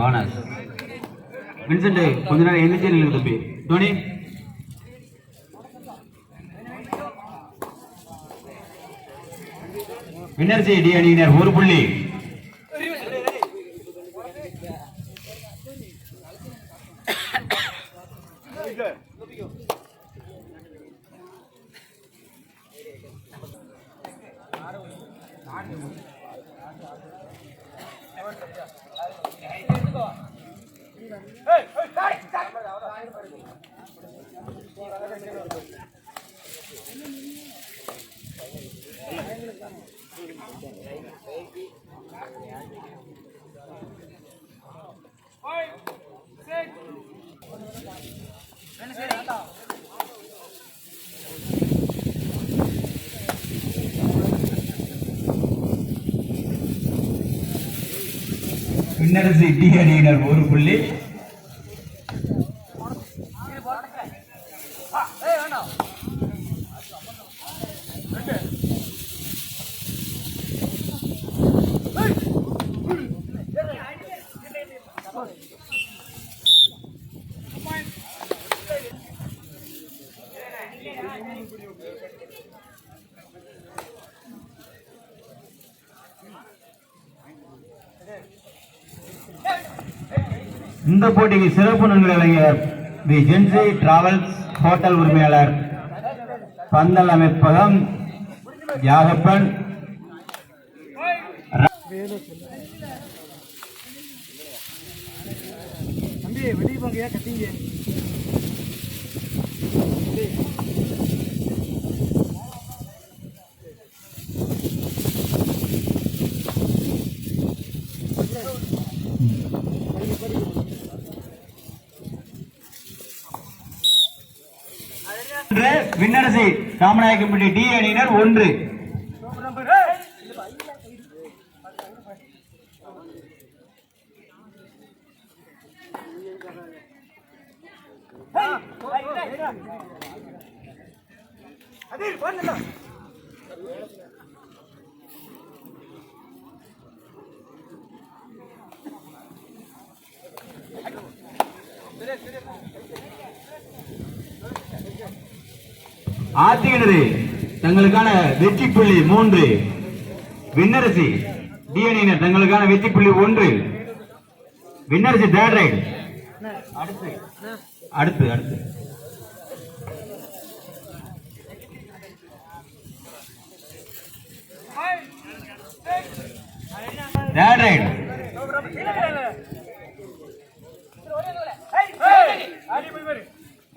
Bonus Vincent கொஞ்ச நேரம் எந்திரிச்சு நில்லு தம்பி. தோனி. வின்னர்ஜி டி அணியினர் ஒரு புள்ளி. வின்னர்ஜி டி அணியினர் ஒரு புள்ளி. இந்த போட்டிக்கு சிறப்பு நன்மை வழங்கியவர் தி ஜென்சி டிராவல்ஸ் ஹோட்டல் உரிமையாளர் பந்தல் அமைப்பகம் யாகப்பன். தம்பி வெளியே போங்க கட்டிங்க விண்ணரசி ராமநாயக்கம்பட்டி டி அணியினர் ஒன்று. ஆத்தியினரு தங்களுக்கான வெற்றி புள்ளி மூன்று விண்ணரசி டி தங்களுக்கான வெற்றி புள்ளி ஒன்று விண்ணரசி தேர்ட் ரைட் அடுத்து அடுத்து அடுத்து தேர்ட் ரைட் சார்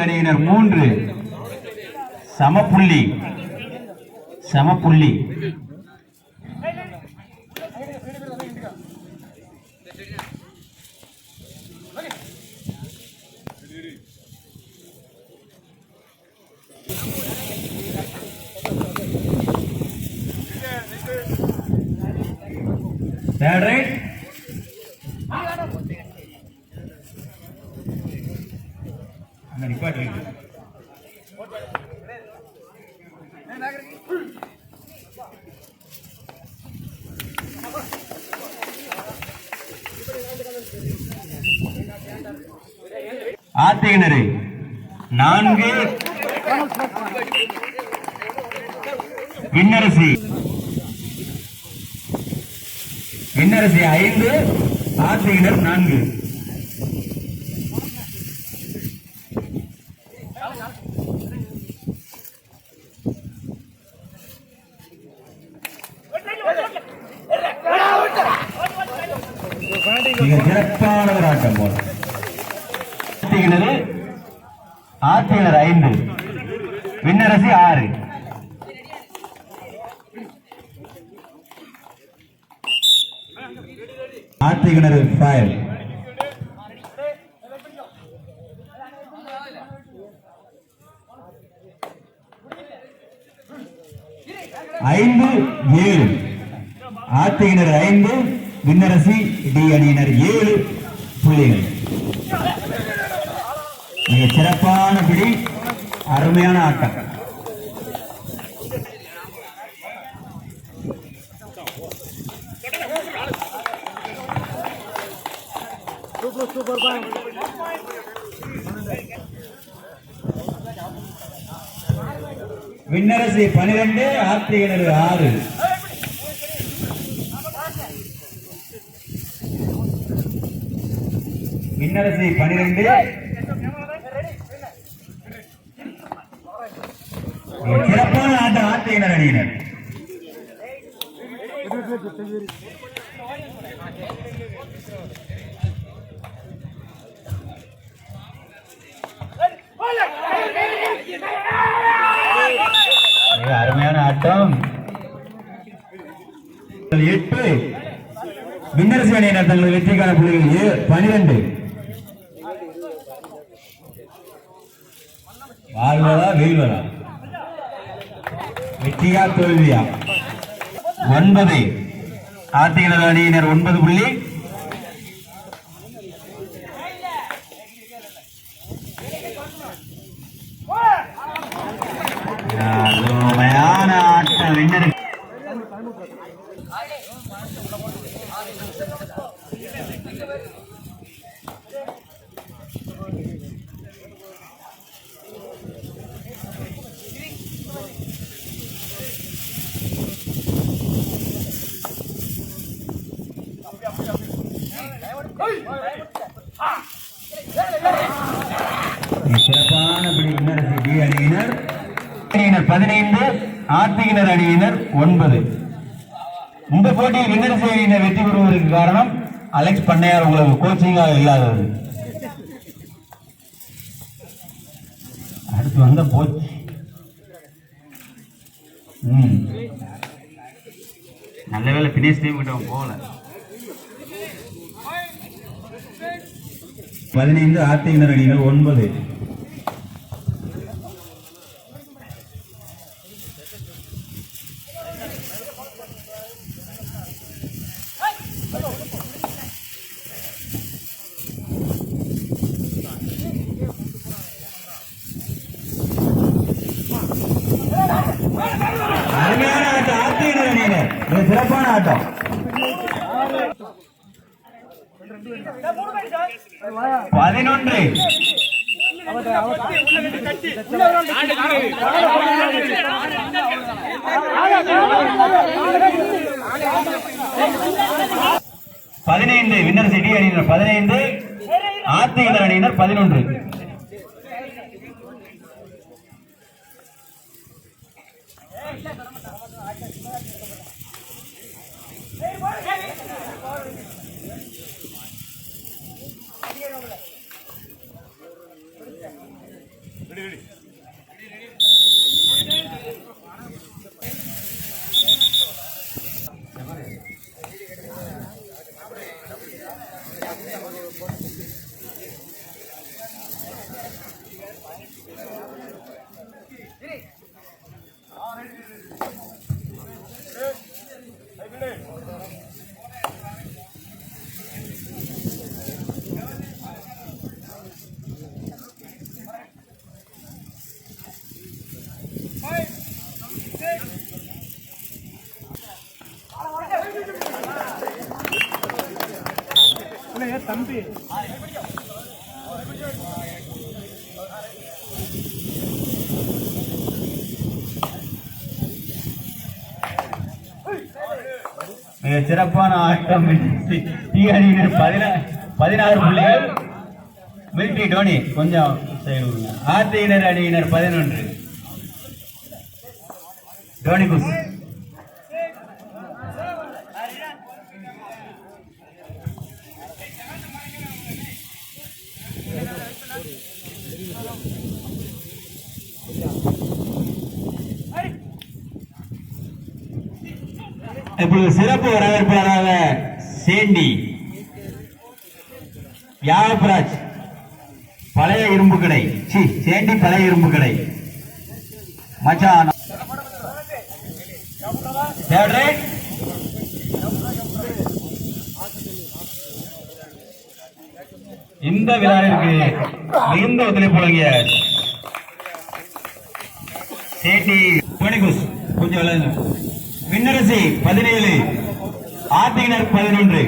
அணியினர் மூன்று. சமப்புள்ளி. சமப்புள்ளி. Right. அங்க நிப்பாட்டு. ஆத்திகிணறு நான்கு விண்ணரசி இன்னரசி ஐந்து ஆத்திரியினர் நான்கு. மிக சிறப்பான ஒரு ஆட்டம் போல. ஆத்திரியினர் ஐந்து விண்ணரசி ஆறு. ஆத்திகிணறு ஃபைவ் ஐந்து ஏழு. ஆத்திகிணர் ஐந்து விண்ணரசி டி அணியினர் ஏழு புள்ளிகள். மிக சிறப்பான பிடி அருமையான ஆட்டம். விண்ணரசி பனிரெண்டு ஆத்திகிணறு ஆறு. மின்னரசி பனிரெண்டு. சிறப்பான ஆட்ட ஆத்திகிணர் அணியினர். அருமையான ஆட்டம். எட்டு. விண்ணரசு அணியினர் தங்களது வெற்றிக்கான புள்ளிகள் பனிரெண்டு. வாழ்வதா வீழ்வதா? வெற்றியா தோல்வியா? ஒன்பது. ஆத்திகிணர் அணியினர் ஒன்பது புள்ளி. அருமையான ஆட்டம் சிறப்பான பிடி விண்ணரசு அணியினர். பதினைந்து ஆர்த்திகினர் அணியினர் ஒன்பது. இந்த போட்டியில் வின்னர் அணியினர் வெற்றி பெறுவதற்கு காரணம் அலெக்ஸ் பண்ணையார் உங்களுக்கு கோச்சிங்காக இல்லாதது. அடுத்து வந்த போச்சு ம். நல்ல வேலை பினிஷ் டீம் கிட்ட போகல. பதினைந்து ஆத்திகினர் அணியினர் ஒன்பது அருமையான ஆட்டம் ஆத்திகினர் அணியினர் மிக சிறப்பான ஆட்டம். பதினொன்று. பதினைந்து வின்னர் சிட்டி அணியினர் பதினைந்து ஆத்திகினர் அணியினர் பதினொன்று. one. மிக சிறப்பான ஆட்டம் டி அணியினர் பதினாறு புள்ளிகள். மில்ட்ரி டோனி கொஞ்சம் சைடு விடுங்க. அணியினர் பதினொன்று. டோனி குஸ் இப்பொழுது சிறப்பு வரவேற்பாளராக சேண்டி யாகப்ராஜ் பழைய இரும்பு கடை. சி சேண்டி பழைய இரும்பு கடை. மச்சான். இந்த விழாவிற்கு மிகுந்த ஒத்துழைப்பு வழங்கிய சேட்டி பணிகுஸ் கொஞ்சம் விளையாடுங்க. விண்ணரசி பதினேழு ஆர்டினர் பதினொன்று.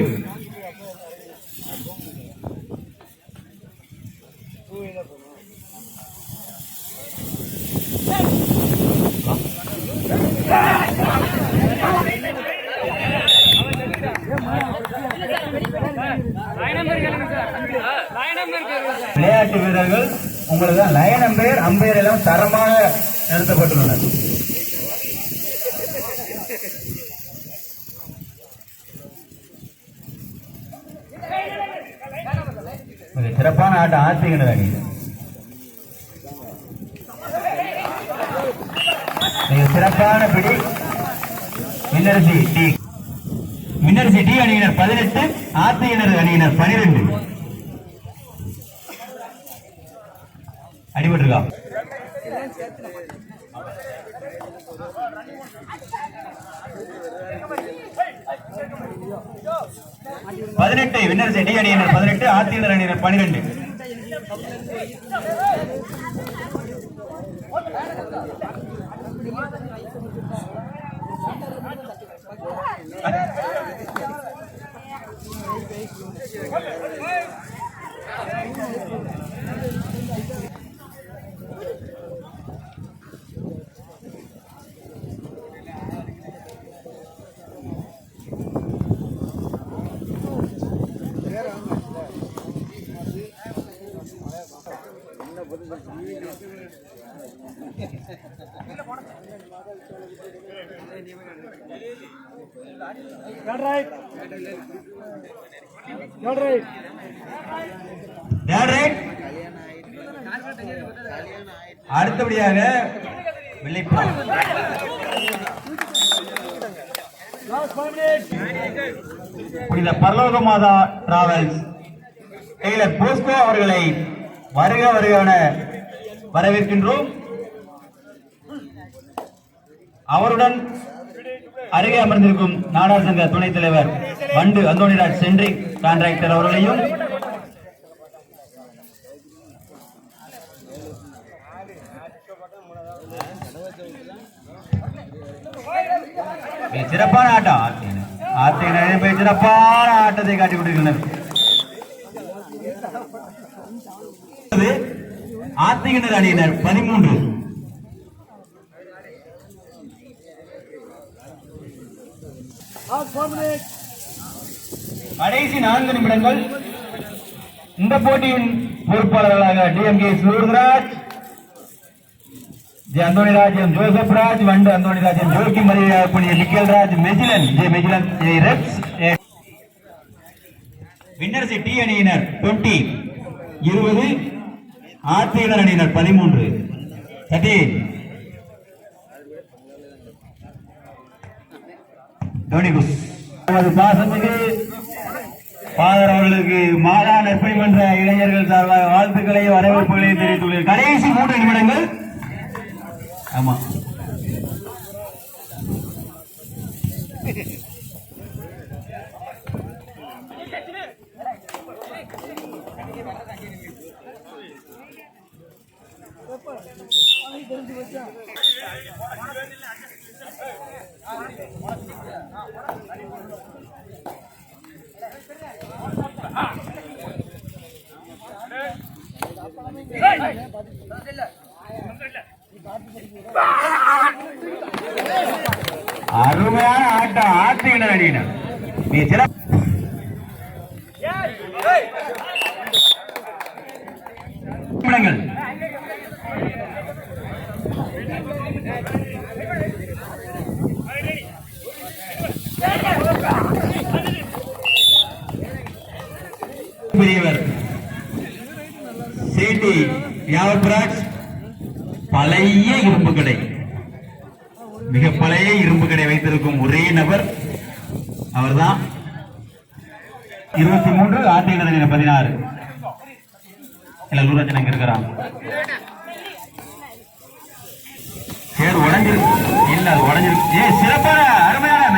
விளையாட்டு வீரர்கள் உங்களுக்கு லயன் அம்பையர் அம்பையர் எல்லாம் தரமாக நிறுத்தப்பட்டுள்ளனர். சிறப்பான ஆட்டம் ஆர்த்திகினர் அணி மிக சிறப்பான பிடி. மின்னரசி டி. மின்னரசி டி அணியினர் பதினெட்டு ஆர்த்திகினர் அணியினர் பனிரெண்டு. அடிபட்டிருக்கா? பதினெட்டு வின்னர் டி அணியினர் பதினெட்டு ஆர்த்தியினர் அணியினர் பனிரெண்டு அடுத்தபடியாக minutes. புனித பரலோக மாதா டிராவல்ஸ் டெய்லர் போஸ்கோ அவர்களை வருக வருகவன வரவேற்கின்றோம். அவருடன் அருகே அமர்ந்திருக்கும் நாடார் சங்க துணைத் தலைவர் வண்டு அந்தோனிராஜ் சென்றி கான்ட்ராக்டர் அவர்களையும் சிறப்பான ஆட்டம். ஆர்த்தியினர் ஆர்த்தியினர் சிறப்பான ஆட்டத்தை காட்டி கொடுக்கின்றனர். ஆர்த்திகினர் அணியினர் பதிமூன்று. கடைசி நான்கு நிமிடங்கள். இந்த போட்டியின் பொறுப்பாளர்களாக DMK Suraj J Anthonyraj M Joseph Raj வண்டு அந்தோணிராஜ் ஜோக்கி மரியாதைக்குரிய நிக்கல் ராஜ் மெஜிலன் ஜே மெஜிலன் ஜே ரெப்ஸ் வின்னர்ஸ் டி அணியினர் டுவெண்ட்டி இருபது ஆர்த்தியினர் அணியினர் பதிமூன்று. சட்டீன் தோனிகுஸ் நமது பாசமிகு பாதர் அவர்களுக்கு மாதா நெற்பை மன்ற இளைஞர்கள் சார்பாக வாழ்த்துக்களையும் வரவேற்புகளையும் தெரிவித்துள்ளேன். கடைசி மூன்று நிமிடங்கள். ஆமா. அருமையான ஆட்டம் ஆற்றுகின்ற அணியினர் நீ பெரியவர் சேட்டி யாவத்ராஜ் பழைய இரும்பு கடை மிக பழைய இரும்பு கடை வைத்திருக்கும் ஒரே நபர் அவர்தான் இருபத்தி மூன்று ஆர்டிகினர் அணியினர் பதினாறு. இல்ல லூராஜன் அங்க இருக்கிறான் சேர் உடஞ்சிருக்கு. இல்ல அது உடஞ்சிருக்கு. ஏ சிறப்பான அருமையான